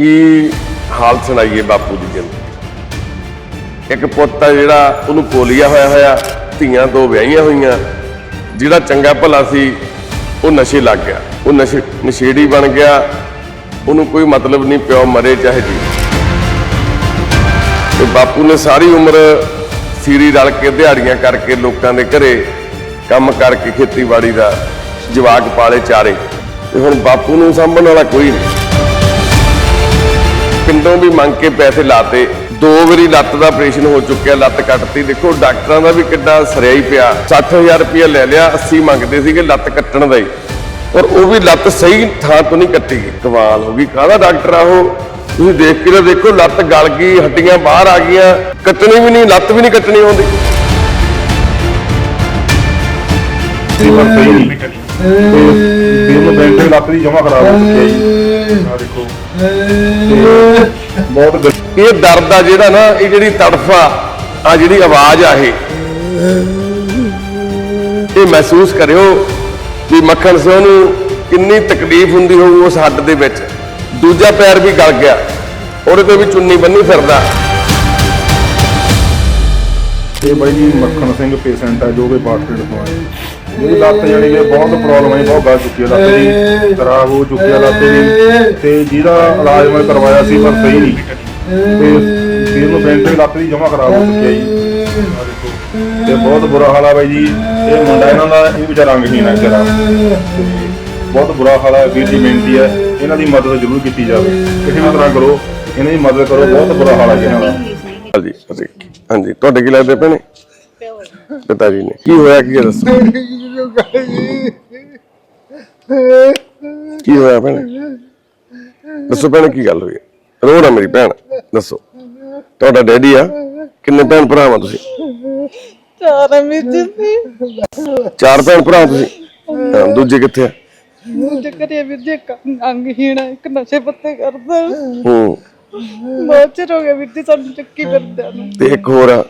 ਕੀ ਹਾਲਤ ਸੁਣਾਈਏ ਬਾਪੂ ਦੀ? ਜ਼ਿੰਦਗੀ ਇੱਕ ਪੁੱਤ ਆ ਜਿਹੜਾ ਉਹਨੂੰ ਪੋਲੀਆ ਹੋਇਆ ਹੋਇਆ, ਧੀਆਂ ਦੋ ਵਿਆਹੀਆਂ ਹੋਈਆਂ, ਜਿਹੜਾ ਚੰਗਾ ਭਲਾ ਸੀ, ਉਹ ਨਸ਼ੇ ਲੱਗ ਗਿਆ। ਉਹ ਨਸ਼ੇ, ਨਸ਼ੇੜੀ ਬਣ ਗਿਆ। ਉਹਨੂੰ ਕੋਈ ਮਤਲਬ ਨਹੀਂ, ਪਿਓ ਮਰੇ ਚਾਹੇ ਜੀ। ਤੇ ਬਾਪੂ ਨੇ ਸਾਰੀ ਉਮਰ ਸੀਰੀ ਰਲ ਕੇ ਦਿਹਾੜੀਆਂ ਕਰਕੇ ਲੋਕਾਂ ਦੇ ਘਰੇ ਕੰਮ ਕਰਕੇ ਖੇਤੀਬਾੜੀ ਦਾ ਜਵਾਕ ਪਾਲੇ ਚਾਰੇ। ਤੇ ਹੁਣ ਬਾਪੂ ਨੂੰ ਸਾਂਭਣ ਵਾਲਾ ਕੋਈ ਨਹੀਂ। ਪਿੰਡੋਂ ਵੀ ਮੰਗ ਕੇ ਪੈਸੇ ਲਾਤੇ। ਦੋ ਵਾਰੀ ਲੱਤ ਦਾ ਆਪਰੇਸ਼ਨ ਹੋ ਚੁੱਕਿਆ ਲੱਤ ਕੱਟਤੀ। ਦੇਖੋ ਡਾਕਟਰਾਂ ਦਾ ਵੀ ਕਿੱਡਾ ਸਰਿਆ ਹੀ ਪਿਆ। 60000 ਰੁਪਏ ਲੈ ਲਿਆ 80 ਮੰਗਦੇ ਸੀਗੇ ਲੱਤ ਕੱਟਣ ਦਾ ਹੀ। ਪਰ ਉਹ ਵੀ ਲੱਤ ਸਹੀ ਥਾਂ ਤੋਂ ਨਹੀਂ ਕੱਟੀ। ਗਈ ਕਮਾਲ ਹੋ ਗਈ। ਕਾਹਦਾ ਡਾਕਟਰ ਆ ਉਹ? ਤੁਸੀਂ ਦੇਖ ਕੇ ਤਾਂ ਦੇਖੋ ਲੱਤ ਗਲ ਗਈ ਹੱਡੀਆਂ ਬਾਹਰ ਆ ਗਈਆਂ। ਕੱਟਣੀ ਵੀ ਨਹੀਂ ਲੱਤ ਵੀ ਨਹੀਂ ਕੱਟਣੀ ਆਉਂਦੀ। ਸੀਵਰ ਸਹੀ ਨਹੀਂ ਤੇ ਬੈਂਕ ਦੇ ਲੱਤ ਦੀ ਜਮਾ ਖਰਾਬ ਹੋ ਚੁੱਕੀ ਹੈ ਜੀ। ਆ ਦੇਖੋ ਬਹੁਤ ਗ- ਇਹ ਦਰਦ ਆ ਜਿਹੜਾ ਨਾ, ਇਹ ਜਿਹੜੀ ਤੜਫ ਆ ਆ ਜਿਹੜੀ ਆਵਾਜ਼ ਆ ਇਹ। ਇਹ ਮਹਿਸੂਸ ਕਰਿਓ ਵੀ ਮੱਖਣ ਸਿੰਘ ਨੂੰ ਕਿੰਨੀ ਤਕਲੀਫ ਹੁੰਦੀ ਹੋਊ ਉਸ ਹੱਡ ਦੇ ਵਿੱਚ। ਦੂਜਾ ਪੈਰ ਵੀ ਗਲ ਗਿਆ, ਉਹਦੇ ਤੇ ਵੀ ਚੁੰਨੀ ਬੰਨੀ ਫਿਰਦਾ। ਇਹ ਬਾਈ ਜੀ ਮੱਖਣ ਸਿੰਘ ਪੇਸ਼ੈਂਟ ਆ ਜੋ ਕਿ ਬਾਸਟਡ ਤੋਂ ਹੈ ਇਹਦੀ ਲੱਤ ਜਿਹੜੀ ਕਿ ਬਹੁਤ ਪ੍ਰੋਬਲਮ ਹੈ ਬਹੁਤ ਗਲ ਚੁੱਕੀ ਹੈ ਲੱਤ ਦੀ। ਖਰਾਬ ਹੋ ਚੁੱਕੀ ਹੈ ਲੱਤ ਦੀ। ਤੇ ਜਿਹਦਾ ਇਲਾਜ ਮੈਂ ਕਰਵਾਇਆ ਸੀ ਪਰ ਸਹੀ ਨਹੀਂ। ਤੇ ਵੀਰ ਨੂੰ ਬੈਂਕ ਦੇ ਲੱਤ ਦੀ ਜਮਾ ਖਰਾਬ ਹੋ ਚੁੱਕੀ ਹੈ ਜੀ। ਤੇ ਬਹੁਤ ਬੁਰਾ ਹਾਲ ਹੈ ਬਾਈ ਜੀ। ਇਹ ਮੁੰਡਾ ਇਹਨਾਂ ਦਾ ਇਹ ਵਿਚਾਰਾ ਅੰਗਹੀਣ ਹੈ ਵਿਚਾਰਾ। ਤੇ ਬਹੁਤ ਬੁਰਾ ਹਾਲ ਹੈ ਵੀਰ ਦੀ ਬੇਨਤੀ ਹੈ। ਇਹਨਾਂ ਦੀ ਮਦਦ ਜ਼ਰੂਰ ਕੀਤੀ ਜਾਵੇ। ਕਿਸੇ ਵੀ ਤਰ੍ਹਾਂ ਕਰੋ ਇਹਨਾਂ ਦੀ ਮਦਦ ਕਰੋ। ਬਹੁਤ ਬੁਰਾ ਹਾਲ ਹੈ ਇਹਨਾਂ ਦਾ। ਹਾਂਜੀ ਹਾਂਜੀ। ਤੁਹਾਡੇ ਕੀ ਲੱਗਦੇ ਭੈਣੇ? ਪਿਤਾ ਜੀ ਨੇ। ਕੀ ਹੋਇਆ ਕੀ ਹੈ ਦੱਸੋ ਕੀ ਹੋਇਆ ਭੈਣੇ? ਦੱਸੋ ਭੈਣੇ ਕੀ ਗੱਲ ਹੋਈ? ਹੈ? ਰੋ ਨਾ ਮੇਰੀ ਭੈਣ ਦੱਸੋ। ਤੁਹਾਡਾ ਡੈਡੀ ਆ? ਕਿੰਨੇ ਭੈਣ ਭਰਾ ਆ ਤੁਸੀਂ? ਚਾਰ ਵਿੱਚ ਸੀ ਚਾਰ ਭੈਣ ਭਰਾ ਤੁਸੀਂ? ਹਾਂ, ਦੂਜੇ ਕਿੱਥੇ ਆ? ਮੁੰਡੇ ਕਰੇ ਵੀਰ ਜੀ ਇੱਕ ਅੰਗਹੀਣ ਆ, ਇੱਕ ਨਸ਼ੇ ਪੱਤੇ ਕਰਦਾ। ਹੂੰ। ਬਹੁਤ ਚਿਰ ਹੋ ਗਿਆ ਵੀਰ ਜੀ ਸਾਨੂੰ ਚੱਕੀ ਫਿਰਦਿਆਂ ਨੂੰ। ਤੇ ਇੱਕ ਹੋਰ ਆ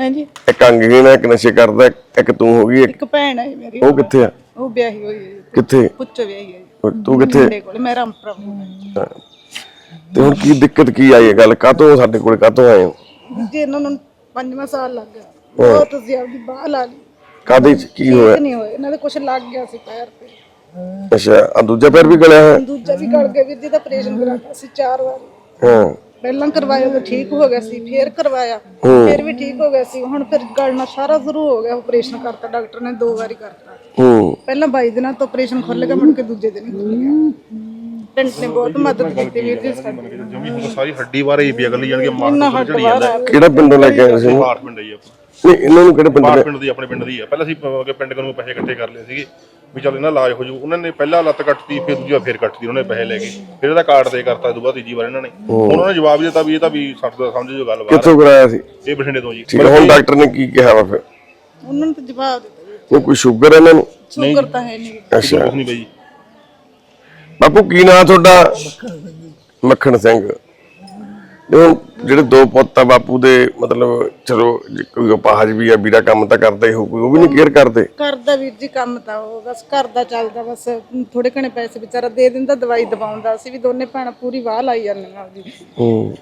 ਹਾਂਜੀ। ਇੱਕ ਅੰਗਹੀਣ ਆ ਇੱਕ ਨਸ਼ੇ ਕਰਦਾ ਇੱਕ- ਤੂੰ ਹੋ ਗਈ ਇੱਕ ਇੱਕ ਭੈਣ ਹੈ ਮੇਰੀ। ਉਹ ਕਿੱਥੇ ਆ? ਉਹ ਵਿਆਹੀ ਹੋਈ ਹੈ ਜੀ। ਕਿੱਥੇ? ਪੁੱਛ ਵਿਆਹੀ ਹੈ ਜੀ। ਤੂੰ ਕਿੱਥੇ? ਮੁੰਡੇ ਕੋਲ ਮੇਰਾ ਅੰਪਰਾ ਹਾਂ। ਤੇ ਹੁਣ ਕੀ ਦਿੱਕਤ ਕੀ ਆਈ ਹੈ ਗੱਲ? ਕਾਤੋਂ ਸਾਡੇ ਕੋਲ ਕਾਤੋਂ ਆਏ ਹੋ? ਜੀ ਇਹਨਾਂ ਨੂੰ ਪੰਜਵਾਂ ਸਾਲ ਲੱਗ ਗਿਆ। ਬਹੁਤ ਤੁਸੀਂ ਆਪਦੀ ਬਾਹ ਲਾ ਲਈ। ਕਾਦੇ ਚ ਕੀ ਹੋਇਆ? ਠੀਕ ਨਹੀਂ ਹੋਏ ਇਹਨਾਂ ਦੇ ਕੁਝ ਲੱਗ ਗਿਆ ਸੀ ਪੈਰ ਤੇ। ਅੱਛਾ ਆ ਦੂਜਾ ਪੈਰ ਵੀ ਗਲਿਆ ਹੋਇਆ? ਦੂਜਾ ਵੀ ਗੜ ਗਿਆ ਵੀਰ ਜੀ ਦਾ ਆਪਰੇਸ਼ਨ ਕਰਾਇਆ ਸੀ ਚਾਰ ਵਾਰ। ਹਾਂ। ਪਹਿਲਾਂ ਕਰਵਾਇਆ ਤਾਂ ਠੀਕ ਹੋ ਗਿਆ ਸੀ ਫੇਰ ਕਰਵਾਇਆ ਫਿਰ ਵੀ ਠੀਕ ਹੋ ਗਿਆ ਸੀ। ਹੁਣ ਫਿਰ ਗਲਣਾ ਸਾਰਾ ਸ਼ੁਰੂ ਹੋ ਗਿਆ ਆਪਰੇਸ਼ਨ ਕਰਤਾ ਡਾਕਟਰ ਨੇ ਦੋ ਵਾਰੀ ਕਰਤਾ। ਹੂੰ। ਪਹਿਲਾਂ 22 ਦਿਨਾਂ ਤੋਂ ਆਪਰੇਸ਼ਨ ਖੁੱਲ ਗਿਆ ਮੁੜ ਕੇ ਦੂਜੇ ਦਿਨ ਹੀ ਖੁੱਲ ਗਿਆ। ਪਿੰਡ ਨੇ ਬਹੁਤ ਮਦਦ ਕੀਤੀ ਵੀਰ ਜੀ ਸਾਡੀ ਜਮੀ ਹੁਣ ਸਾਰੀ ਹੱਡੀ ਬਾਰੇ ਹੀ ਪਿਆ ਗੱਲ ਜਾਣ ਕੇ ਮਾਰ ਇੰਨਾ ਹੱਟ ਬਾਹਰ ਆ। ਕਿਹੜਾ ਪਿੰਡੋਂ ਲੈ ਕੇ ਆਏ ਸੀ? ਬਾਹਰ ਪਿੰਡ ਹੀ ਆਪਣਾ ਨਹੀਂ ਇਹਨਾਂ ਨੂੰ ਕਿਹੜੇ ਪਿੰਡ ਬਾਹਰ ਦੇ ਪਿੰਡ ਦੀ ਆਪਣੇ ਪਿੰਡ ਦੀ ਹੈ ਪਹਿਲਾਂ ਅਸੀਂ ਅਹ, ਕਿ ਪਿੰਡ ਕੋਲੋਂ ਪੈਸੇ ਇਕੱਠੇ ਕਰ ਲਏ ਸੀਗੇ। ਵੀ ਚੱਲ ਇਹਨਾਂ ਇਲਾਜ ਹੋ ਜੂ। ਉਹਨਾਂ ਨੇ ਪਹਿਲਾਂ ਲੱਤ ਕੱਟਤੀ ਫਿਰ ਦੂਜਾ ਫੇਰ ਕੱਟਤੀ ਉਹਨਾਂ ਨੇ ਪੈਸੇ ਲੈ ਕੇ। ਫਿਰ ਇਹਦਾ ਕਾਰਡ ਦੇ ਕਰਤਾ ਦੁਬਾਰਾ ਤੀਜੀ ਵਾਰ ਇਹਨਾਂ ਨੇ। ਉਹਨਾਂ ਨੇ ਜਵਾਬ ਦਿੱਤਾ ਵੀ ਇਹ ਤਾਂ ਵੀ ਸੱਟ ਦਾ ਸਮਝ ਜੋ ਗੱਲ ਬਾਤ ਕਿੱਥੋਂ ਕਰਾਇਆ ਸੀ? ਇਹ ਬਠਿੰਡੇ ਤੋਂ ਜੀ। ਹੈ ਹੁਣ ਡਾਕਟਰ ਨੇ ਕੀ ਕਿਹਾ ਵਾ ਫਿਰ? ਉਹਨਾਂ ਨੂੰ ਤਾਂ ਜਵਾਬ ਦਿੱਤਾ ਜੀ। ਉਹ ਕੋਈ ਸ਼ੂਗਰ ਹੈ ਇਹਨਾਂ ਨੂੰ? ਸ਼ੂਗਰ ਤਾਂ ਹੈ ਨਹੀਂ। ਅੱਛਾ। ਨਹੀਂ ਬਈ ਬਾਪੂ ਕੀ ਨਾਂ ਤੁਹਾਡਾ? ਮੱਖਣ ਸਿੰਘ। ਹੁਣ ਜਿਹੜੇ ਦੋ ਪੁੱਤ ਆ ਬਾਪੂ ਦੇ ਮਤਲਬ ਚਲੋ ਜੇ ਕੋਈ ਉਪਾਹਜ ਵੀ ਆ ਵੀਰਾ ਕੰਮ ਤਾਂ ਕਰਦਾ ਹੀ ਹੋ ਕੋਈ ਉਹ ਵੀ ਨਹੀਂ ਕੇਅਰ ਕਰਦੇ। ਕਰਦਾ ਵੀਰ ਜੀ ਕੰਮ ਤਾਂ ਉਹ ਬਸ ਘਰ ਦਾ ਚੱਲਦਾ ਬਸ ਥੋੜੇ ਘਣੇ ਪੈਸੇ ਵਿਚਾਰਾ ਦੇ ਦਿੰਦਾ ਦਵਾਈ ਦਵਾਉਂਦਾ ਅਸੀਂ ਵੀ ਦੋਨੇ ਭੈਣਾਂ ਪੂਰੀ ਵਾਹ ਲਾਈ ਜਾਂਦੀਆਂ ਉਹਦੀ ਹੂੰ।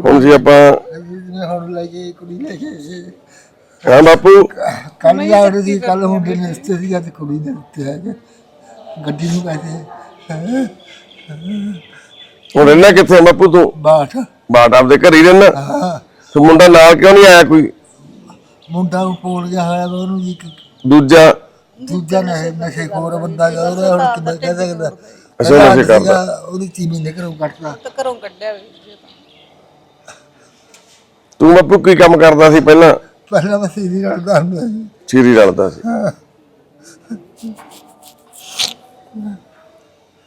ਹੁਣ ਜੀ ਆਪਾਂ ਹੁਣ ਲੈ ਕੇ ਕੁੜੀ ਲੈ ਕੇ ਆਈ ਹਾਂ। ਬਾਪੂ। ਕੱਲ ਯਾਰ ਦੀ ਕੱਲ ਹੁੰਦੇ ਨੇ ਇਸਤੇ ਦੀ ਅੱਜ ਕੁੜੀ ਦੇ ਉੱਤੇ ਹੈ ਗੱਡੀ ਨੂੰ ਪੈਸੇ ਹੁਣ ਰਹਿਣਾ ਕਿੱਥੇ ਆ ਬਾਪੂ ਤੂੰ? ਬਾਠ। ਬਾਟ ਆਪਦੇ ਘਰ ਹੀ ਰਹਿਣਾ ਹਾਂ। ਤੇ ਮੁੰਡਾ ਨਾਲ ਕਿਉਂ ਨਹੀਂ ਆਇਆ ਕੋਈ? ਮੁੰਡਾ ਉਹ ਪੋਲ ਗਿਆ ਹੋਇਆ ਵਾ ਉਹਨੂੰ ਜੀ ਦੂਜਾ? ਦੂਜਾ ਨਸ਼ੇ ਨਸ਼ੇ ਖੋਰ ਬੰਦਾ ਗਾ ਉਹਦਾ ਹੁਣ ਕਿੱਦਾਂ ਕਹਿ ਸਕਦਾ? ਅੱਛਾ, ਨਸ਼ੇ ਸੀਗਾ, ਕਰਦਾ। ਉਹਦੀ ਤੀਵੀਂ ਨੇ ਘਰੋਂ ਕੱਟਦਾ ਤਾਂ ਘਰੋਂ ਕੱਢਿਆ ਜੀ ਤਾਂ। ਬਾਪੂ ਕੀ ਕੰਮ ਕਰਦਾ ਸੀ ਪਹਿਲਾਂ? ਪਹਿਲਾਂ ਬਸ ਇਹਦੀ ਲੜਦਾ ਹੁੰਦਾ ਸੀ। ਚੀਰੀ ਰਲਦਾ ਸੀ।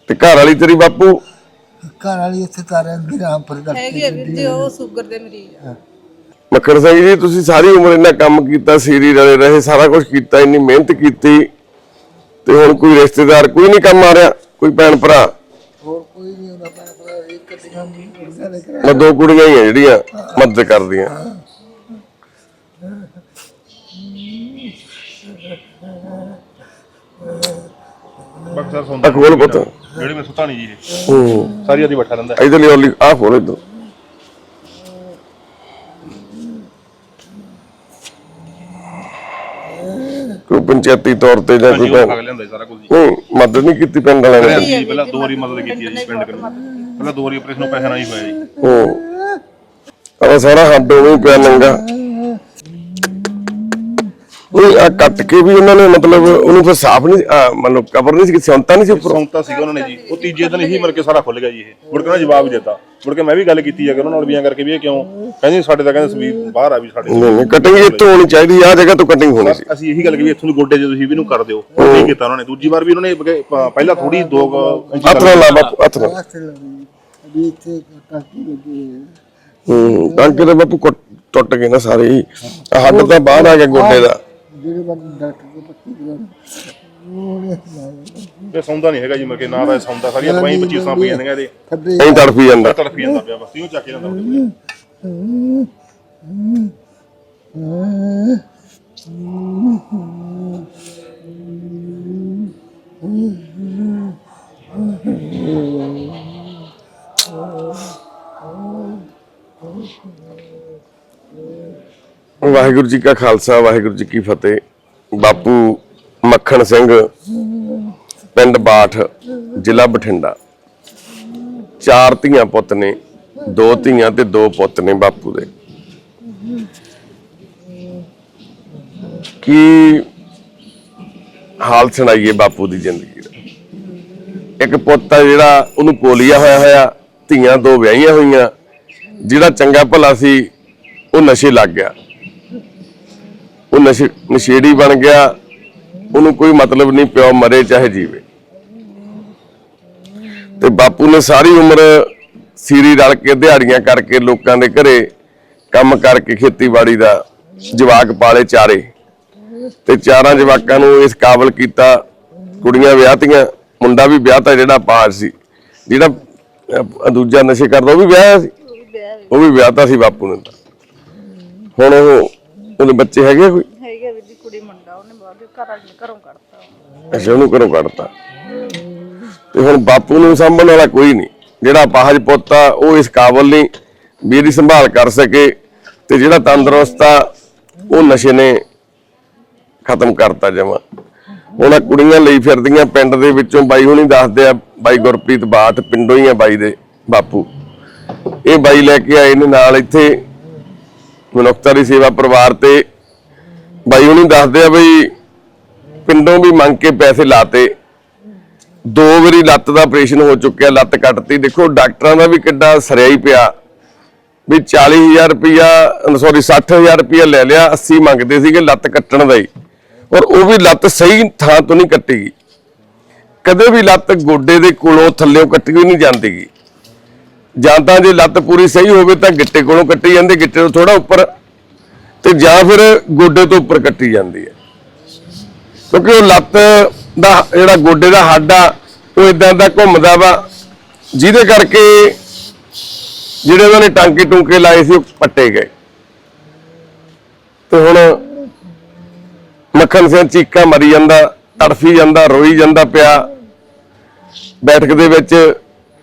ਤੇ ਘਰ ਵਾਲੀ ਤੇਰੀ ਬਾਪੂ? ਘਰ ਵਾਲੀ ਇੱਥੇ ਤਾਰਿਆਂ ਦੀ ਰਾਮਪੁਰ ਦਾ ਹੈਗੀ ਆ ਵੀਰ ਜੀ ਉਹ ਸ਼ੂਗਰ ਦੇ ਮਰੀਜ਼ ਆ। ਮੱਖਣ ਸਿੰਘ ਜੀ ਤੁਸੀਂ ਸਾਰੀ ਉਮਰ ਇੰਨਾ ਕੰਮ ਕੀਤਾ ਸੀਰੀ ਰਲੇ ਰਹੇ ਸਾਰਾ ਕੁਝ ਕੀਤਾ ਇੰਨੀ ਮਿਹਨਤ ਕੀਤੀ ਤੇ ਹੁਣ ਕੋਈ ਰਿਸ਼ਤੇਦਾਰ ਕੋਈ ਨਹੀਂ ਕੰਮ ਆ ਰਿਹਾ ਕੋਈ ਭੈਣ ਭਰਾ? ਹੋਰ ਕੋਈ ਨਹੀਂ ਹੁੰਦਾ ਭੈਣ ਭਰਾ ਇੱਕ ਦਿਨਾਂ ਦੀ ਕੁੜੀਆਂ ਨੇ ਕਰਾ ਮੈਂ ਦੋ ਕੁੜੀਆਂ ਹੀ ਆ ਜਿਹੜੀਆਂ ਮਦਦ ਕਰਦੀਆਂ। ਬਾਕੀ ਸਰ ਸੌਂਦਾ ਆ ਖੋਲ ਪੁੱਤ। ਜਿਹੜੇ ਮੈਂ ਸੁੱਤਾ ਨਹੀਂ ਜੀ ਇਹ। ਹੂੰ। ਸਾਰੀ ਹੀ ਬੈਠਾ ਰਹਿੰਦਾ। ਇਧਰ ਲਈ ਔਲੀ ਆ ਖੋਲ ਇਧਰ। ਕੋਈ ਪੰਚਾਇਤੀ ਤੌਰ ਤੇ ਜਾਂ ਕੋਈ ਜੀ ਉਹ ਖਾ ਲੈਂਦਾ ਜੀ ਸਾਰਾ ਕੁਝ ਜੀ। ਨਹੀਂ ਮਦਦ ਨਹੀਂ ਕੀਤੀ ਪਿੰਡ ਵਾਲਿਆਂ ਨੇ ਜੀ ਪਹਿਲਾਂ ਦੋ ਵਾਰੀ ਮਦਦ ਕੀਤੀ ਹੈ ਜੀ ਪਿੰਡ ਕੋਲ ਪਹਿਲਾਂ ਦੋ ਵਾਰੀ ਆਪਰੇਸ਼ਨ ਪੈਸਾ ਨਹੀਂ ਹੋਇਆ ਜੀ। ਆ ਸਾਰਾ ਹੱਡ ਉਵੇਂ ਹੀ ਪਿਆ ਨੰਗਾ। ਆ ਕੱਟ ਕੇ ਵੀ ਉਹਨਾਂ ਨੇ ਮਤਲਬ ਉਹਨੂੰ ਫਿਰ ਸਾਫ਼ ਨਹੀਂ ਆ, ਮਤਲਬ ਕਵਰ ਨਹੀਂ ਸੀ ਸਿਉਂਤਾ ਨਹੀਂ ਸੀ ਉੱਪਰੋਂ? ਸੌਂਤਾ ਸੀਗਾ ਉਹਨਾਂ ਨੇ ਜੀ। ਉਹ ਤੀਜੇ ਦਿਨ ਹੀ ਮਰ ਕੇ ਸਾਰਾ ਖੁੱਲ ਗਿਆ ਜੀ ਇਹ। ਮੁੜ ਕੇ ਉਹਨਾਂ ਜਵਾਬ ਦਿੱਤਾ। ਮੁੜ ਕੇ ਮੈਂ ਵੀ ਗੱਲ ਕੀਤੀ ਹੈ ਕਿ ਉਹਨਾਂ ਨਾਲ ਵੀਆਂ ਕਰਕੇ ਵੀ ਇਹ ਕਿਉਂ? ਕਹਿੰਦੇ ਸਾਡੇ ਤਾਂ ਕਹਿੰਦੇ ਸਵੀਰ ਬਾਹਰ ਆ ਵੀ ਸਾਡੇ ਨਹੀਂ ਨਹੀਂ ਕਟਿੰਗ ਇੱਥੋਂ ਹੋਣੀ ਚਾਹੀਦੀ ਆ ਜਗ੍ਹਾ ਤੋਂ ਕਟਿੰਗ ਹੋਣੀ ਸੀ। ਅਸੀਂ ਇਹੀ ਗੱਲ ਕੀਤੀ ਵੀ ਇੱਥੋਂ ਦੇ ਗੋਡੇ ਜੇ ਤੁਸੀਂ ਵੀ ਇਹਨੂੰ ਕਰ ਦਿਓ। ਉਹ ਨਹੀਂ ਕੀਤਾ ਉਹਨਾਂ ਨੇ। ਦੂਜੀ ਵਾਰ ਵੀ ਉਹਨਾਂ ਨੇ ਪ- ਪਹਿਲਾਂ ਥੋੜੀ 2 ਇੰਚ ਹੱਥ ਨਾਲ ਲਾ ਬਾਪੂ ਹੱਥ ਨਾਲ। ਹੱਥ ਲੱਗੀ ਅਭੀ ਇੱਥੇ ਟਾਕੀ ਲੱਗੀ ਹੈ। ਹੂੰ ਟਾਂਕੇ ਦੇ ਬਾਪੂ ਕੁੱਟ- ਟੁੱਟ ਗਏ ਨਾ ਸਾਰੇ ਹੀ। ਆਹ ਹੱਡ ਤਾਂ ਬਾਹਰ ਆ ਗਿਆ ਗੋਡੇ ਦਾ। ਜਿਹੜੇ ਬੰਦੇ ਡਾਕਟਰ ਉਹ ਨੇ ਲਾਇਆ ਤੇ ਸੌਂਦਾ ਨਹੀਂ ਹੈਗਾ ਜੀ ਮਰ ਕੇ ਨਾ ਤਾਂ ਇਹ ਸੌਂਦਾ ਸਾਰੀਆਂ ਦਵਾਈਆਂ 25 ਪਈਆਂ ਜਾਂਦੀਆਂ ਇਹਦੇ ਐਂ ਤੜਫੀ ਜਾਂਦਾ ਤੜਫੀ ਜਾਂਦਾ ਪਿਆ ਬਸ ਇਹਨੂੰ ਚੱਕ ਕੇ ਜਾਂਦਾ ਉਹਦੇ ਕੋਲ। ਵਾਹਿਗੁਰੂ ਜੀ ਕਾ ਖਾਲਸਾ, ਵਾਹਿਗੁਰੂ ਜੀ ਕੀ ਫਤਿਹ। ਬਾਪੂ ਮੱਖਣ ਸਿੰਘ, ਪਿੰਡ ਬਾਠ, ਜ਼ਿਲ੍ਹਾ ਬਠਿੰਡਾ। ਚਾਰ ਧੀਆਂ ਪੁੱਤ ਨੇ, ਦੋ ਧੀਆਂ ਤੇ ਦੋ ਪੁੱਤ ਨੇ ਬਾਪੂ ਦੇ। ਕੀ ਹਾਲ ਸੁਣਾਈਏ ਬਾਪੂ ਦੀ ਜ਼ਿੰਦਗੀ ਦਾ? ਇੱਕ ਪੁੱਤ ਆ ਜਿਹੜਾ ਉਹਨੂੰ ਪੋਲੀਆ ਹੋਇਆ ਹੋਇਆ, ਧੀਆਂ ਦੋ ਵਿਆਹੀਆਂ ਹੋਈਆਂ, ਜਿਹੜਾ ਚੰਗਾ ਭਲਾ ਸੀ, ਉਹ ਨਸ਼ੇ ਲੱਗ ਗਿਆ। ਉਹ ਨਸ਼ੇ ਨਸ਼ੇੜੀ ਬਣ ਗਿਆ ਉਹਨੂੰ ਕੋਈ ਮਤਲਬ ਨਹੀਂ ਪਿਓ ਮਰੇ ਚਾਹੇ ਜੀਵੇ। ਤੇ ਬਾਪੂ ਨੇ ਸਾਰੀ ਉਮਰ ਸੀਰੀ ਰਲ ਕੇ ਦਿਹਾੜੀਆਂ ਕਰਕੇ ਲੋਕਾਂ ਦੇ ਘਰੇ ਕੰਮ ਕਰਕੇ ਖੇਤੀਬਾੜੀ ਦਾ ਜਵਾਕ ਪਾਲੇ ਚਾਰੇ। ਤੇ ਚਾਰਾਂ ਜਵਾਕਾਂ ਨੂੰ ਇਸ ਕਾਬਲ ਕੀਤਾ ਕੁੜੀਆਂ ਵਿਆਹਤੀਆਂ ਮੁੰਡਾ ਵੀ ਵਿਆਹਤਾ ਜਿਹੜਾ ਪਾਸ ਸੀ। ਜਿਹੜਾ ਦੂਜਾ ਨਸ਼ੇ ਕਰਦਾ ਉਹ ਵੀ ਵਿਆਹਿਆ ਸੀ? ਉਹ ਵੀ ਵਿਆਹਤਾ ਸੀ ਬਾਪੂ ਨੇ ਹੁਣ ਉਹ ਉਹਦੇ ਬੱਚੇ ਹੈਗੇ ਕੋਈ? ਹੈਗਾ ਵੀ ਦੀ ਕੁੜੀ ਮੁੰਡਾ ਉਹਨੇ ਬਾਅਦ ਘਰ ਵਾਲੇ ਘਰੋਂ ਕੱਢਤਾ। ਅੱਛਾ ਉਹਨੂੰ ਘਰੋਂ ਕੱਢਤਾ। ਤੇ ਹੁਣ ਬਾਪੂ ਨੂੰ ਵਾਲਾ ਕੋਈ ਨਹੀਂ। ਜਿਹੜਾ ਪਾਹਜ ਪੁੱਤ ਆ ਉਹ ਇਸ ਕਾਬਲ ਨਹੀਂ ਵੀ ਇਹਦੀ ਸੰਭਾਲ ਕਰ ਸਕੇ ਤੇ ਜਿਹੜਾ ਤੰਦਰੁਸਤ ਆ ਉਹ ਨਸ਼ੇ ਨੇ ਖਤਮ ਕਰਤਾ ਜਮਾ। ਹੁਣ ਆਹ ਕੁੜੀਆਂ ਲਈ ਫਿਰਦੀਆਂ ਪਿੰਡ ਦੇ ਵਿੱਚੋਂ ਬਾਈ ਹੁਣੀ ਦੱਸਦੇ ਆ ਬਾਈ ਗੁਰਪ੍ਰੀਤ ਬਾਠ ਪਿੰਡੋਂ ਹੀ ਆ ਬਾਈ ਦੇ ਬਾਪੂ। ਇਹ ਬਾਈ ਲੈ ਕੇ ਆਏ ਨੇ ਨਾਲ ਇੱਥੇ। ਮਨੁੱਖਤਾ ਦੀ ਸੇਵਾ ਪਰਿਵਾਰ ਤੇ ਬਾਈ ਹੁਣੀ ਦੱਸਦੇ ਆ ਬਈ ਪਿੰਡੋਂ ਵੀ ਮੰਗ ਕੇ ਪੈਸੇ ਲਾਤੇ। ਦੋ ਵਾਰੀ ਲੱਤ ਦਾ ਆਪਰੇਸ਼ਨ ਹੋ ਚੁੱਕਿਆ, ਲੱਤ ਕੱਟਤੀ। ਦੇਖੋ, ਡਾਕਟਰਾਂ ਦਾ ਵੀ ਕਿੱਡਾ ਸਰਿਆ ਹੀ ਪਿਆ। ਵੀ 40000 ਰੁਪਇਆ ਸੌਰੀ 60000 ਰੁਪਇਆ ਲੈ ਲਿਆ 80 ਮੰਗਦੇ ਸੀਗੇ ਲੱਤ ਕੱਟਣ ਦਾ ਹੀ। ਔਰ ਉਹ ਵੀ ਲੱਤ ਸਹੀ ਥਾਂ ਤੋਂ ਨਹੀਂ ਕੱਟੀਗੀ। ਕਦੇ ਵੀ ਲੱਤ ਗੋਡੇ ਦੇ ਕੋਲੋਂ ਥੱਲੇੋਂ ਕੱਟੀ ਹੋਈ ਨਹੀਂ ਜਾਂਦੀਗੀ। ਜਾਂ ਤਾਂ ਜੇ ਲੱਤ ਪੂਰੀ ਸਹੀ ਹੋਵੇ ਤਾਂ ਗਿੱਟੇ ਕੋਲੋਂ ਕੱਟੀ ਜਾਂਦੀ, ਗਿੱਟੇ ਤੋਂ ਥੋੜਾ ਉੱਪਰ ਤੇ ਜਾਂ ਫਿਰ ਗੋਡੇ ਤੋਂ ਉੱਪਰ ਕੱਟੀ ਜਾਂਦੀ ਹੈ। ਕਿਉਂਕਿ ਉਹ ਲੱਤ ਦਾ, ਜਿਹੜਾ ਗੋਡੇ ਦਾ ਹੱਡ ਆ, ਉਹ ਇਦਾਂ ਦਾ ਘੁੰਮਦਾ ਵਾ, ਜਿਹਦੇ ਕਰਕੇ ਜਿਹੜੇ ਉਹਨਾਂ ਨੇ ਟਾਂਕੇ ਟੁੰਕੇ ਲਾਏ ਸੀ, ਉਹ ਪੱਟੇ ਗਏ। ਤੇ ਹੁਣ ਮੱਖਣ ਸਿੰਘ ਚੀਕਾਂ ਮਰੀ ਜਾਂਦਾ, ਤੜਫੀ ਜਾਂਦਾ, ਰੋਈ ਜਾਂਦਾ ਪਿਆ। ਬੈਠਕ ਦੇ ਵਿੱਚ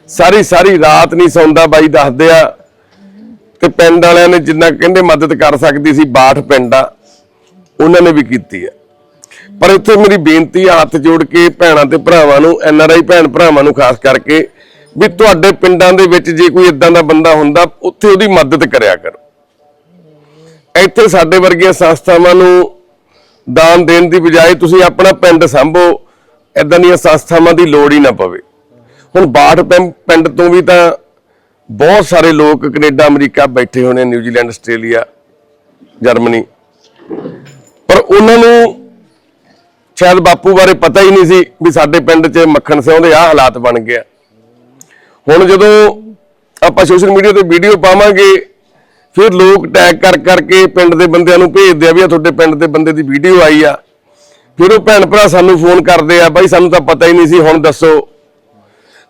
ਸਾਰੀ ਸਾਰੀ ਰਾਤ ਨਹੀਂ ਸੌਂਦਾ ਬਾਈ, ਦੱਸਦੇ ਆ ਤੇ ਪਿੰਡ ਵਾਲਿਆਂ ਨੇ ਜਿੰਨਾ ਕਹਿੰਦੇ ਮਦਦ ਕਰ ਸਕਦੀ ਸੀ ਬਾਠ ਪਿੰਡ ਆ ਉਹਨਾਂ ਨੇ ਵੀ ਕੀਤੀ ਆ। ਪਰ ਇੱਥੇ ਮੇਰੀ ਬੇਨਤੀ ਆ, ਹੱਥ ਜੋੜ ਕੇ ਭੈਣਾਂ ਤੇ ਭਰਾਵਾਂ ਨੂੰ, ਐਨ ਆਰ ਆਈ ਭੈਣ ਭਰਾਵਾਂ ਨੂੰ ਖਾਸ ਕਰਕੇ, ਵੀ ਤੁਹਾਡੇ ਪਿੰਡਾਂ ਦੇ ਵਿੱਚ ਜੇ ਕੋਈ ਇਦਾਂ ਦਾ ਬੰਦਾ ਹੁੰਦਾ, ਉੱਥੇ ਉਹਦੀ ਮਦਦ ਕਰਿਆ ਕਰੋ। ਇੱਥੇ ਸਾਡੇ ਵਰਗੀਆਂ ਸੰਸਥਾਵਾਂ ਨੂੰ ਦਾਨ ਦੇਣ ਦੀ ਬਜਾਏ ਤੁਸੀਂ ਆਪਣਾ ਪਿੰਡ ਸੰਭੋ ਇਦਾਂ ਦੀਆਂ ਸੰਸਥਾਵਾਂ ਦੀ ਲੋੜ ਹੀ ਨਾ ਪਵੇ। ਹੁਣ ਬਾਠ ਪਿੰ- ਪਿੰਡ ਤੋਂ ਵੀ ਤਾਂ ਬਹੁਤ ਸਾਰੇ ਲੋਕ ਕੈਨੇਡਾ, ਅਮਰੀਕਾ ਬੈਠੇ ਹੋਣੇ, ਨਿਊਜ਼ੀਲੈਂਡ, ਆਸਟ੍ਰੇਲੀਆ, ਜਰਮਨੀ। ਪਰ ਉਹਨਾਂ ਨੂੰ ਸ਼ਾਇਦ ਬਾਪੂ ਬਾਰੇ ਪਤਾ ਹੀ ਨਹੀਂ ਸੀ ਵੀ ਸਾਡੇ ਪਿੰਡ 'ਚ ਮੱਖਣ ਸਿਉਂ ਦੇ ਆਹ ਹਾਲਾਤ ਬਣ ਗਏ ਹੁਣ ਜਦੋਂ ਆਪਾਂ ਸੋਸ਼ਲ ਮੀਡੀਆ ਤੇ ਵੀਡੀਓ ਪਾਵਾਂਗੇ, ਫਿਰ ਲੋਕ ਟੈਗ ਕਰ ਕਰਕੇ ਪਿੰਡ ਦੇ ਬੰਦਿਆਂ ਨੂੰ ਭੇਜਦੇ ਆ ਵੀ ਆ ਤੁਹਾਡੇ ਪਿੰਡ ਦੇ ਬੰਦੇ ਦੀ ਵੀਡੀਓ ਆਈ ਆ। ਫਿਰ ਉਹ ਭੈਣ ਭਰਾ ਸਾਨੂੰ ਫੋਨ ਕਰਦੇ ਆ, ਬਾਈ ਸਾਨੂੰ ਤਾਂ ਪਤਾ ਹੀ ਨਹੀਂ ਸੀ, ਹੁਣ ਦੱਸੋ।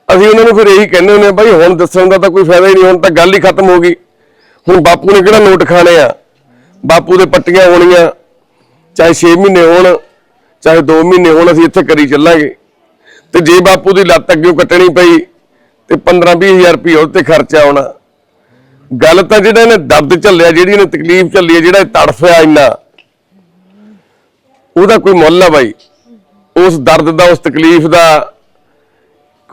ਅਸੀਂ ਉਹਨਾਂ ਨੂੰ ਫਿਰ ਇਹੀ ਕਹਿੰਦੇ ਹੁੰਦੇ ਆ ਬਾਈ ਹੁਣ ਦੱਸਣ ਦਾ ਤਾਂ ਕੋਈ ਫਾਇਦਾ ਹੀ ਨਹੀਂ, ਹੁਣ ਤਾਂ ਗੱਲ ਹੀ ਖਤਮ ਹੋ ਗਈ। ਹੁਣ ਬਾਪੂ ਨੇ ਕਿਹੜਾ ਨੋਟ ਖਾਣੇ ਆ? ਬਾਪੂ ਦੇ ਪੱਟੀਆਂ ਹੋਣੀਆਂ, ਚਾਹੇ 6 ਮਹੀਨੇ ਹੋਣ, ਚਾਹੇ 2 ਮਹੀਨੇ ਹੋਣ, ਅਸੀਂ ਇੱਥੇ ਕਰੀ ਚੱਲਾਂਗੇ। ਤੇ ਜੇ ਬਾਪੂ ਦੀ ਲੱਤ ਅੱਗੇ ਕੱਟਣੀ ਪਈ ਤੇ 15-20000 ਰੁਪਏ ਉਹਦੇ ਤੇ ਖਰਚਾ ਆਉਣਾ। ਗੱਲ ਤਾਂ ਜਿਹੜਾ ਇਹਨੇ ਦਰਦ ਝੱਲਿਆ, ਜਿਹੜੀ ਇਹਨੇ ਤਕਲੀਫ ਝੱਲੀ ਹੈ, ਜਿਹੜਾ ਇਹ ਤੜਫਿਆ ਇੰਨਾ, ਉਹਦਾ ਕੋਈ ਮੁੱਲ ਆ ਬਾਈ। ਉਸ ਦਰਦ ਦਾ, ਉਸ ਤਕਲੀਫ ਦਾ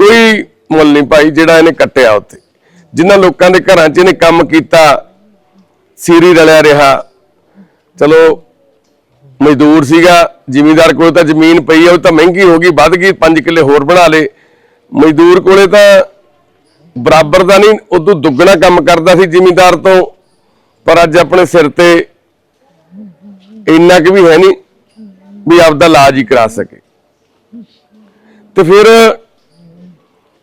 ਕੋਈ ਮੁੱਲ ਨਹੀਂ ਭਾਈ ਜਿਹੜਾ ਇਹਨੇ ਕੱਟਿਆ ਉੱਥੇ। ਜਿਨ੍ਹਾਂ ਲੋਕਾਂ ਦੇ ਘਰਾਂ 'ਚ ਇਹਨੇ ਕੰਮ ਕੀਤਾ, ਸੀਰੀ ਰਲਿਆ ਰਿਹਾ। ਚਲੋ, ਮਜ਼ਦੂਰ ਸੀਗਾ, ਜ਼ਿਮੀਂਦਾਰ ਕੋਲ ਤਾਂ ਜ਼ਮੀਨ ਪਈ ਆ, ਉਹ ਤਾਂ ਮਹਿੰਗੀ ਹੋ ਗਈ, ਵੱਧ ਗਈ 5 ਕਿੱਲੇ ਹੋਰ ਬਣਾ ਲੇ ਮਜ਼ਦੂਰ ਕੋਲੇ ਤਾਂ ਬਰਾਬਰ ਦਾ ਨਹੀਂ, ਉਦੋਂ ਦੁੱਗਣਾ ਕੰਮ ਕਰਦਾ ਸੀ ਜ਼ਿਮੀਂਦਾਰ ਤੋਂ। ਪਰ ਅੱਜ ਆਪਣੇ ਸਿਰ ਤੇ ਇੰਨਾ ਕਿ ਵੀ ਹੈ ਨਹੀਂ ਵੀ ਆਪਦਾ ਇਲਾਜ ਹੀ ਕਰਾ ਸਕੇ। ਤੇ ਫਿਰ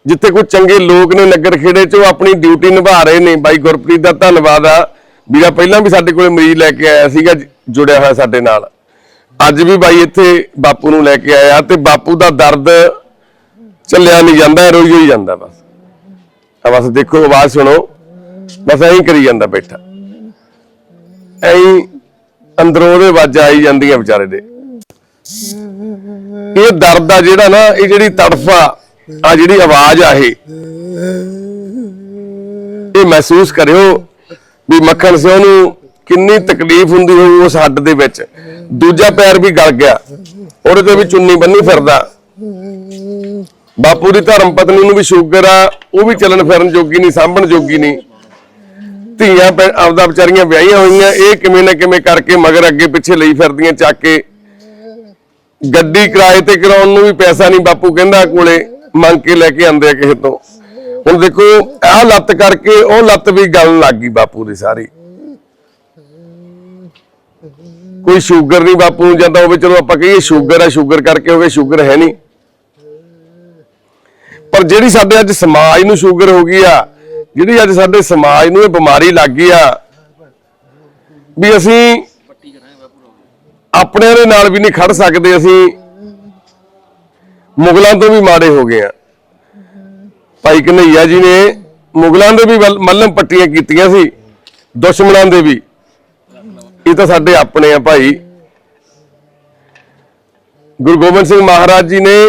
ਜਿੱਥੇ ਕੋਈ ਚੰਗੇ ਲੋਕ ਨੇ ਨਗਰ ਖੇੜੇ 'ਚ, ਉਹ ਆਪਣੀ ਡਿਊਟੀ ਨਿਭਾ ਰਹੇ ਨੇ। ਬਾਈ ਗੁਰਪ੍ਰੀਤ ਦਾ ਧੰਨਵਾਦ ਆ ਵੀਰਾ ਪਹਿਲਾਂ ਵੀ ਸਾਡੇ ਕੋਲੇ ਮਰੀਜ਼ ਲੈ ਕੇ ਆਇਆ ਸੀਗਾ ਜੁੜਿਆ ਹੋਇਆ ਸਾਡੇ ਨਾਲ। ਅੱਜ ਵੀ ਬਾਈ ਇੱਥੇ ਬਾਪੂ ਨੂੰ ਲੈ ਕੇ ਆਇਆ ਤੇ ਬਾਪੂ ਦਾ ਦਰਦ ਚੱਲਿਆ ਨਹੀਂ ਜਾਂਦਾ, ਰੋਈ ਹੋਈ ਜਾਂਦਾ ਬਸ। ਆ ਬਸ ਦੇਖੋ, ਆਵਾਜ਼ ਸੁਣੋ। ਬਸ ਐਂ ਕਰੀ ਜਾਂਦਾ ਬੈਠਾ। ਐਂ ਅੰਦਰੋਂ ਉਹਦੇ ਆਵਾਜ਼ਾਂ ਆਈ ਜਾਂਦੀਆਂ ਵਿਚਾਰੇ ਦੇ। ਇਹ ਦਰਦ ਆ ਜਿਹੜਾ ਨਾ, ਇਹ ਜਿਹੜੀ ਤੜਫਾ ਆ ਜਿਹੜੀ ਆਵਾਜ਼ ਆ ਇਹ ਇਹ ਮਹਿਸੂਸ ਕਰਿਓ ਵੀ ਮੱਖਣ ਸਿੰਘ ਨੂੰ ਕਿੰਨੀ ਤਕਲੀਫ ਹੁੰਦੀ ਹੋਊ ਉਸ ਹੱਡ ਦੇ ਵਿੱਚ। ਦੂਜਾ ਪੈਰ ਵੀ ਗਲ ਗਿਆ, ਉਹਦੇ ਤੇ ਵੀ ਚੁੰਨੀ ਬੰਨੀ ਫਿਰਦਾ। ਬਾਪੂ ਦੀ ਧਰਮ ਪਤਨੀ ਨੂੰ ਵੀ ਸ਼ੂਗਰ ਆ, ਉਹ ਵੀ ਚੱਲਣ ਫਿਰਨ ਜੋਗੀ ਨਹੀਂ, ਸਾਂਭਣ ਜੋਗੀ ਨਹੀਂ। ਧੀਆਂ ਭੈ- ਆਪਦਾ ਵਿਚਾਰੀਆਂ ਵਿਆਹੀਆਂ ਹੋਈਆਂ, ਇਹ ਕਿਵੇਂ ਨਾ ਕਿਵੇਂ ਕਰਕੇ ਮਗਰ ਅੱਗੇ ਪਿੱਛੇ ਲਈ ਫਿਰਦੀਆਂ ਚੱਕ ਕੇ। ਗੱਡੀ ਕਿਰਾਏ ਤੇ ਕਰਾਉਣ ਨੂੰ ਵੀ ਪੈਸਾ ਨਹੀਂ ਬਾਪੂ ਕਹਿੰਦਾ ਕੋਲੇ। ਮੰਗ ਕੇ ਲੈ ਕੇ ਆਂਦੇ ਆ ਕਿਸੇ ਤੋਂ। ਹੁਣ ਦੇਖੋ, ਆਹ ਲੱਤ ਕਰਕੇ ਉਹ ਲੱਤ ਵੀ ਗਲਣ ਲੱਗ ਗਈ ਬਾਪੂ ਦੀ ਸਾਰੀ। ਕੋਈ ਸ਼ੂਗਰ ਨਹੀਂ ਬਾਪੂ ਨੂੰ ਜਾਂਦਾ ਹੋਵੇ ਚਲੋ ਆਪਾਂ ਕਹੀਏ ਸ਼ੂਗਰ ਆ, ਸ਼ੂਗਰ ਕਰਕੇ ਹੋਵੇ ਸ਼ੂਗਰ ਹੈ ਨਹੀਂ। ਪਰ ਜਿਹੜੀ ਸਾਡੇ ਅੱਜ ਸਮਾਜ ਨੂੰ ਸ਼ੂਗਰ ਹੋ ਗਈ ਆ, ਜਿਹੜੀ ਅੱਜ ਸਾਡੇ ਸਮਾਜ ਨੂੰ ਇਹ ਬਿਮਾਰੀ ਲੱਗ ਗਈ ਆ, ਵੀ ਅਸੀਂ ਆਪਣਿਆਂ ਦੇ ਨਾਲ ਵੀ ਨਹੀਂ ਖੜ ਸਕਦੇ, ਅਸੀਂ ਮੁਗਲਾਂ ਤੋਂ ਵੀ ਮਾੜੇ ਹੋ ਗਏ ਆ। ਭਾਈ ਕਨਈਆ ਜੀ ਨੇ ਮੁਗਲਾਂ ਦੇ ਵੀ ਵੱਲ- ਮੱਲਮ ਪੱਟੀਆਂ ਕੀਤੀਆਂ ਸੀ, ਦੁਸ਼ਮਣਾਂ ਦੇ ਵੀ। ਇਹ ਤਾਂ ਸਾਡੇ ਆਪਣੇ ਆ ਭਾਈ। ਗੁਰੂ ਗੋਬਿੰਦ ਸਿੰਘ ਮਹਾਰਾਜ ਜੀ ਨੇ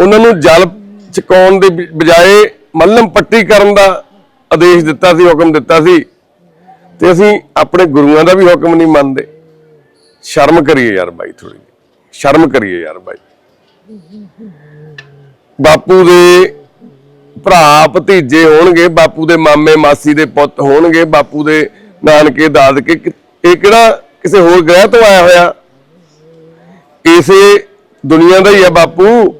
ਉਹਨਾਂ ਨੂੰ ਜਲ ਚਕਾਉਣ ਦੇ ਬਜਾਏ ਮੱਲਮ ਪੱਟੀ ਕਰਨ ਦਾ ਆਦੇਸ਼ ਦਿੱਤਾ ਸੀ, ਹੁਕਮ ਦਿੱਤਾ ਸੀ। ਤੇ ਅਸੀਂ ਆਪਣੇ ਗੁਰੂਆਂ ਦਾ ਵੀ ਹੁਕਮ ਨਹੀਂ ਮੰਨਦੇ। ਸ਼ਰਮ ਕਰੀਏ ਯਾਰ ਬਾਈ ਥੋੜੀ ਸ਼ਰਮ ਕਰੀਏ ਯਾਰ ਬਾਈ। ਬਾਪੂ ਦੇ ਭਰਾ ਭਤੀਜੇ ਹੋਣਗੇ, ਬਾਪੂ ਦੇ ਮਾਮੇ, ਮਾਸੀ ਦੇ ਪੁੱਤ ਹੋਣਗੇ, ਬਾਪੂ ਦੇ ਨਾਨਕੇ, ਦਾਦਕੇ ਇਹ ਕਿਹੜਾ ਕਿਸੇ ਹੋਰ ਗ੍ਰਹਿ ਤੋਂ ਆਇਆ ਹੋਇਆ? ਇਸੇ ਦੁਨੀਆ ਦਾ ਹੀ ਆ ਬਾਪੂ।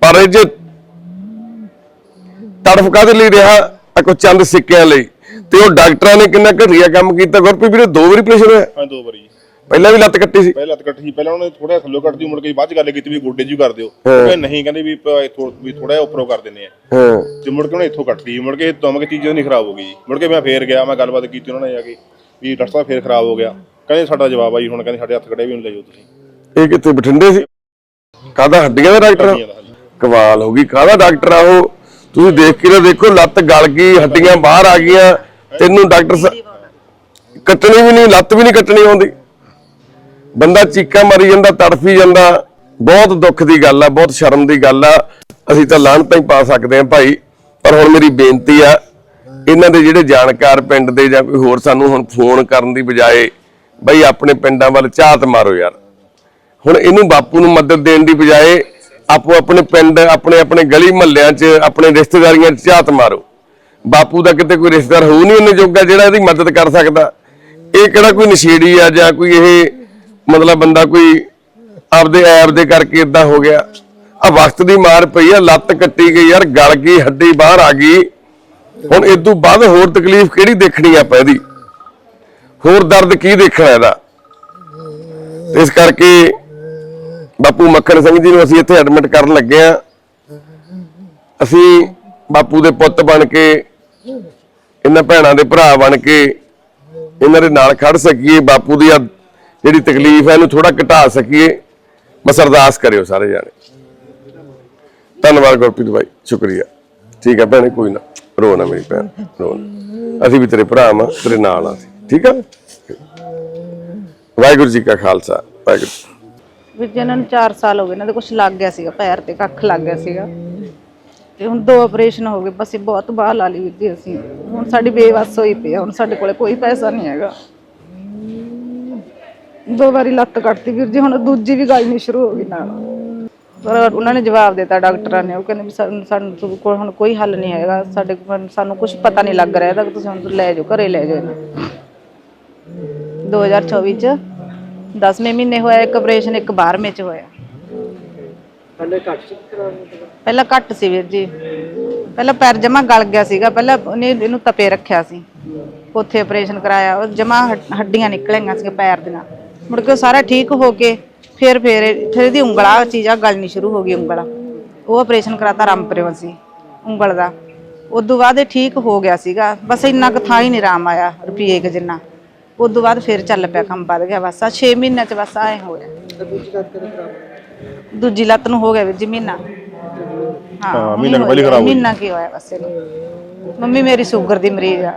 ਪਰ ਇਹ ਜੇ ਤੜਫ ਕਾਹਦੇ ਲਈ ਰਿਹਾ? ਆ ਕੋ ਚੰਦ ਸਿੱਕਿਆਂ ਲਈ। ਤੇ ਉਹ ਡਾਕਟਰਾਂ ਨੇ ਕਿੰਨਾ ਘਟੀਆ ਕੰਮ ਕੀਤਾ। ਗੁਰਪ੍ਰੀਤ ਵੀਰੇ, ਦੋ ਵਾਰੀ ਆਪਰੇਸ਼ਨ ਹੋਇਆ? ਹਾਂ, ਦੋ ਵਾਰੀ। ਪਹਿਲਾਂ ਵੀ ਲੱਤ ਕੱਟੀ ਸੀ। ਪਹਿਲਾਂ ਲੱਤ ਕੱਟੀ ਸੀ। ਪਹਿਲਾਂ ਉਹਨੇ ਥੋੜਾ ਥੱਲੇ ਕੱਟਦੀ ਮੁੜ ਕੇ ਬਾਅਦ ਚ ਗੱਲ ਕੀਤੀ ਵੀ ਗੋਡੇ ਜੀ ਕਰ ਦਿਓ। ਕਹਿੰਦੇ ਨਹੀਂ ਕਹਿੰਦੇ ਵੀ ਇੱਥੋਂ ਵੀ ਥੋੜਾ ਜਿਹਾ ਉੱਪਰੋਂ ਕਰ ਦਿੰਦੇ ਆ। ਹਾਂ। ਤੇ ਮੁੜ ਕੇ ਉਹਨੇ ਇੱਥੋਂ ਕੱਟਤੀ ਮੁੜ ਕੇ ਦਮਕ ਚੀਜ਼ ਨਹੀਂ ਖਰਾਬ ਹੋ ਗਈ ਜੀ। ਮੁੜ ਕੇ ਮੈਂ ਫੇਰ ਗਿਆ ਮੈਂ ਗੱਲਬਾਤ ਕੀਤੀ ਉਹਨਾਂ ਨਾਲ ਜਾ ਕੇ ਵੀ ਡਾਕਟਰ ਸਾਹਿਬ ਫੇਰ ਖਰਾਬ ਹੋ ਗਿਆ। ਕਹਿੰਦੇ ਸਾਡਾ ਜਵਾਬ ਆ ਜੀ ਹੁਣ ਕਹਿੰਦੇ ਸਾਡੇ ਹੱਥ ਕੜੇ ਵੀ ਨਹੀਂ ਲੈ ਜਾਓ ਤੁਸੀਂ। ਇਹ ਕਿੱਥੇ ਬਠਿੰਡੇ ਸੀ? ਕਾਹਦਾ ਹੱਡੀਆਂ ਦਾ ਡਾਕਟਰ। ਕਮਾਲ ਹੋ ਗਈ। ਕਾਹਦਾ ਡਾਕਟਰ ਆ ਉਹ? ਤੁਸੀਂ ਦੇਖ ਕੇ ਤਾਂ ਦੇਖੋ ਲੱਤ ਗਲ ਗਈ ਹੱਡੀਆਂ ਬਾਹਰ ਆ ਗਈਆਂ। ਤੈਨੂੰ ਡਾਕਟਰ ਸਾਹਿਬ ਕੱਟਣੀ ਵੀ ਨਹੀਂ ਲੱਤ ਵੀ ਨਹੀਂ ਕੱਟਣੀ ਆਉਂਦੀ। ਬੰਦਾ ਚੀਕਾਂ ਮਾਰੀ ਜਾਂਦਾ, ਤੜਫੀ ਜਾਂਦਾ, ਬਹੁਤ ਦੁੱਖ ਦੀ ਗੱਲ ਆ, ਬਹੁਤ ਸ਼ਰਮ ਦੀ ਗੱਲ ਆ। ਅਸੀਂ ਤਾਂ ਲਾਹਨਤਾਂ ਹੀ ਪਾ ਸਕਦੇ ਆ ਭਾਈ, ਪਰ ਹੁਣ ਮੇਰੀ ਬੇਨਤੀ ਆ, ਇਹਨਾਂ ਦੇ ਜਿਹੜੇ ਜਾਣਕਾਰ ਪਿੰਡ ਦੇ ਜਾਂ ਕੋਈ ਹੋਰ ਸਾਨੂੰ ਹੁਣ ਫੋਨ ਕਰਨ ਦੀ ਬਜਾਏ, ਬਈ ਆਪਣੇ ਪਿੰਡਾਂ ਵੱਲ ਝਾਤ ਮਾਰੋ ਯਾਰ। ਹੁਣ ਇਹਨੂੰ ਬਾਪੂ ਨੂੰ ਮਦਦ ਦੇਣ ਦੀ ਬਜਾਏ, ਆਪੋ ਆਪਣੇ ਪਿੰਡ, ਆਪਣੇ ਆਪਣੇ ਗਲੀ ਮਹੱਲਿਆਂ 'ਚ, ਆਪਣੇ ਰਿਸ਼ਤੇਦਾਰੀਆਂ 'ਚ ਝਾਤ ਮਾਰੋ। ਬਾਪੂ ਦਾ ਕਿਤੇ ਕੋਈ ਰਿਸ਼ਤੇਦਾਰ ਹੋਊ ਨਹੀਂ ਉਹਨੇ ਜੋਗਾ ਜਿਹੜਾ ਇਹਦੀ ਮਦਦ ਕਰ ਸਕਦਾ। ਇਹ ਕਿਹੜਾ ਕੋਈ ਨਸ਼ੇੜੀ ਆ ਜਾਂ ਕੋਈ ਇਹ ਮਤਲਬ ਬੰਦਾ ਕੋਈ ਆਪਦੇ ਐਪ ਦੇ ਕਰਕੇ ਇਦਾਂ ਹੋ ਗਿਆ। ਆ ਵਕਤ ਦੀ ਮਾਰ ਪਈ ਆ, ਲੱਤ ਕੱਟੀ ਗਈ ਯਾਰ, ਗਲ ਗਈ, ਹੱਡੀ ਬਾਹਰ ਆ ਗਈ। ਹੁਣ ਇਸ ਤੋਂ ਬਾਅਦ ਹੋਰ ਤਕਲੀਫ ਕਿਹੜੀ ਦੇਖਣੀ ਆਪਾਂ ਇਹਦੀ? ਹੋਰ ਦਰਦ ਕੀ ਦੇਖਣਾ ਇਹਦਾ? ਇਸ ਕਰਕੇ ਬਾਪੂ ਮੱਖਣ ਸਿੰਘ ਜੀ ਨੂੰ ਅਸੀਂ ਇੱਥੇ ਐਡਮਿਟ ਕਰਨ ਲੱਗੇ ਆ। ਅਸੀਂ ਬਾਪੂ ਦੇ ਪੁੱਤ ਬਣ ਕੇ, ਇਹਨਾਂ ਭੈਣਾਂ ਦੇ ਭਰਾ ਬਣ ਕੇ, ਇਹਨਾਂ ਦੇ ਨਾਲ ਖੜ ਸਕੀਏ, ਬਾਪੂ ਦੀ ਜਿਹੜੀ ਤਕਲੀਫ ਹੈ, ਇਹਨੂੰ ਥੋੜਾ ਘਟਾ ਸਕੀਏ। ਬਸ ਅਰਦਾਸ ਕਰਿਓ ਸਾਰੇ ਜਾਣੇ। ਧੰਨਵਾਦ ਗੁਰਪ੍ਰੀਤ ਭਾਈ ਸ਼ੁਕਰੀਆ। ਠੀਕ ਹੈ ਭੈਣੇ, ਕੋਈ ਨਾ। ਰੋ ਨਾ ਮੇਰੀ ਭੈਣ, ਰੋ ਨਾ। ਅਸੀਂ ਵੀ ਤੇਰੇ ਭਰਾ ਮਾਂ ਤੇਰੇ ਨਾਲ ਆ ਠੀਕ ਆ? ਵਾਹਿਗੁਰੂ ਜੀ ਕਾ ਖਾਲਸਾ, ਵਾਹਿਗੁਰੂ ਵੀਰ ਜੀ ਨੂੰ 4 ਸਾਲ ਹੋ ਗਏ, ਇਹਨਾਂ ਦੇ ਕੁਝ ਲੱਗ ਗਿਆ ਸੀਗਾ, ਪੈਰ ਤੇ ਕੱਖ ਲੱਗ ਗਿਆ ਸੀਗਾ। ਤੇ ਹੁਣ ਦੋ ਆਪਰੇਸ਼ਨ ਹੋ ਗਏ, ਬਸ ਇਹ ਬਹੁਤ ਬਾਹ ਲਾ ਲਈ ਵੀਰ ਜੀ ਅਸੀਂ। ਹੁਣ ਸਾਡੀ ਬੇਵੱਸ ਹੋਈ ਪਈ ਹੁਣ ਸਾਡੇ ਕੋਲੇ ਕੋਈ ਪੈਸਾ ਨਹੀਂ ਹੈਗਾ। ਦੋ ਵਾਰੀ ਲੱਤ ਕੱਟਤੀ ਵੀਰ ਜੀ ਹੁਣ ਦੂਜੀ ਵੀ ਗੱਲ ਨਹੀਂ ਸ਼ੁਰੂ ਹੋ ਗਈ ਨਾਲ। ਪਰ ਉਹਨਾਂ ਨੇ ਜਵਾਬ ਦਿੱਤਾ ਡਾਕਟਰਾਂ ਨੇ ਉਹ ਕਹਿੰਦੇ ਵੀ ਸਾਨੂੰ ਸਾਨੂੰ ਕੋਲ ਹੁਣ ਕੋਈ ਹੱਲ ਨਹੀਂ ਹੈਗਾ ਸਾਡੇ ਕੋਲ ਸਾਨੂੰ ਕੁਝ ਪਤਾ ਨਹੀਂ ਲੱਗ ਰਿਹਾ ਇਹਦਾ ਤੁਸੀਂ ਹੁਣ ਲੈ ਜਾਓ ਘਰੇ ਲੈ ਜਾਓ ਇਹਨੂੰ। 2024 ਚ 10ਵੇਂ ਮਹੀਨੇ ਹੋਇਆ ਇੱਕ ਆਪਰੇਸ਼ਨ ਇੱਕ 12ਵੇਂ ਚ ਹੋਇਆ। ਪਹਿਲਾਂ ਘੱਟ ਸੀ ਵੀਰ ਜੀ। ਪਹਿਲਾਂ ਪੈਰ ਜਮਾ ਗਲ ਗਿਆ ਸੀਗਾ ਪਹਿਲਾਂ ਉਹਨੇ ਇਹਨੂੰ ਤਪੇ ਰੱਖਿਆ ਸੀ। ਉੱਥੇ ਆਪਰੇਸ਼ਨ ਕਰਾਇਆ ਉਹ ਜਮਾ ਹੱਡੀਆਂ ਨਿਕਲੀਆਂ ਸੀ ਪੈਰ ਦੀਆਂ ਮੁੜ ਕੇ ਸਾਰਾ ਠੀਕ ਹੋ ਕੇ ਫਿਰ ਫਿਰ ਫਿਰ ਇਹਦੀ ਉਂਗਲਾ ਚੀਜ਼ਾਂ ਗਲਣੀ ਸ਼ੁਰੂ ਹੋ ਗਈ ਉਂਗਲਾ। ਉਹ ਆਪਰੇਸ਼ਨ ਕਰਾਤਾ ਰਾਮਪੁਰੇ ਸੀ ਉਂਗਲ ਦਾ। ਉਦੋਂ ਬਾਅਦ ਇਹ ਠੀਕ ਹੋ ਗਿਆ ਸੀਗਾ। ਬਸ ਇੰਨਾ ਕੁ ਥਾਂ ਹੀ ਨਹੀਂ ਆਰਾਮ ਆਇਆ ਰੁਪਈਏ ਕੁ ਜਿੰਨਾ। ਉਦੋਂ ਬਾਅਦ ਫਿਰ ਚੱਲ ਪਿਆ ਕੰਮ ਵੱਧ ਗਿਆ ਬਸ। ਆ 6 ਮਹੀਨਿਆਂ ਚ ਬਸ ਆਏ ਹੋਇਆ। ਦੂਜੀ ਲੱਤ ਨੂੰ ਹੋ ਗਿਆ ਵੀਰ ਜੀ ਮਹੀਨਾ। ਹਾਂ ਮਹੀਨਾ ਕੁ ਪਹਿਲੇ ਖਰਾਬ ਹੋਈ। ਮਹੀਨਾ ਕੀ ਹੋਇਆ ਬਸ ਇਹਨੂੰ। ਮੰਮੀ ਮੇਰੀ ਸ਼ੂਗਰ ਦੀ ਮਰੀਜ਼ ਆ।